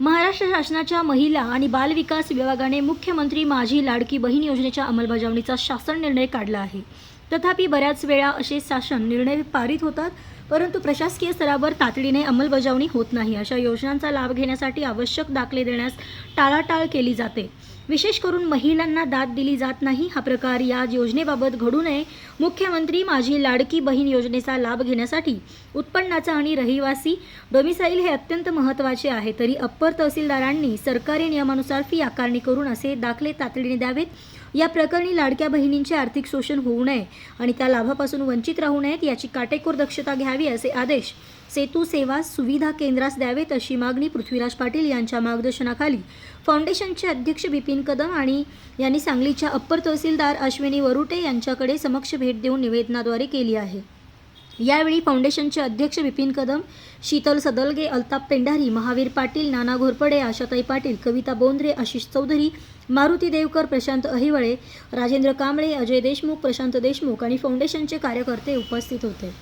महाराष्ट्र शासनाच्या महिला आणि बालविकास विभागाने मुख्यमंत्री माझी लाडकी बहीण योजनेच्या अंमलबजावणीचा शासन निर्णय काढला आहे. तथापि बऱ्याच वेळा असे शासन निर्णय पारित होतात परंतु प्रशासकीय स्तरावर तातडीने अंमलबजावणी होत नाही. अशा योजनांचा लाभ घेण्यासाठी आवश्यक दाखले देण्यास टाळाटाळ केली जाते. विशेष करून महिलांना दाद दिली जात नाही. हा प्रकार या योजनेबाबत घडू नये. मुख्यमंत्री माझी लाडकी बहीण योजनेचा लाभ घेण्यासाठी उत्पन्नाचा आणि रहिवासी डोमिसाईल हे अत्यंत महत्त्वाचे आहे. तरी अप्पर तहसीलदारांनी सरकारी नियमानुसार फी आकारणी करून असे दाखले तातडीने द्यावेत. या प्रकरणी लाडक्या बहिणींचे आर्थिक शोषण होऊ नये आणि त्या लाभापासून वंचित राहू नयेत याची काटेकोर दक्षता घ्यावी असे आदेश सेतू सेवा सुविधा केंद्रास द्यावेत अशी मागणी पृथ्वीराज पाटील यांच्या मार्गदर्शनाखाली. फाउंडेशनचे अध्यक्ष बिपिन कदम आणि यांनी सांगलीच्या अप्पर तहसीलदार अश्विनी वरुटे यांच्याकडे समक्ष भेट देऊन निवेदनाद्वारे केली आहे. यावेळी फाउंडेशनचे अध्यक्ष बिपिन कदम शीतल सदलगे अल्ताप पेंढारी महावीर पाटील नाना घोरपडे आशाताई पाटील कविता बोंद्रे आशिष चौधरी मारुती देवकर प्रशांत अहिवळे राजेंद्र कांबळे अजय देशमुख प्रशांत देशमुख आणि फाउंडेशनचे कार्यकर्ते उपस्थित होते.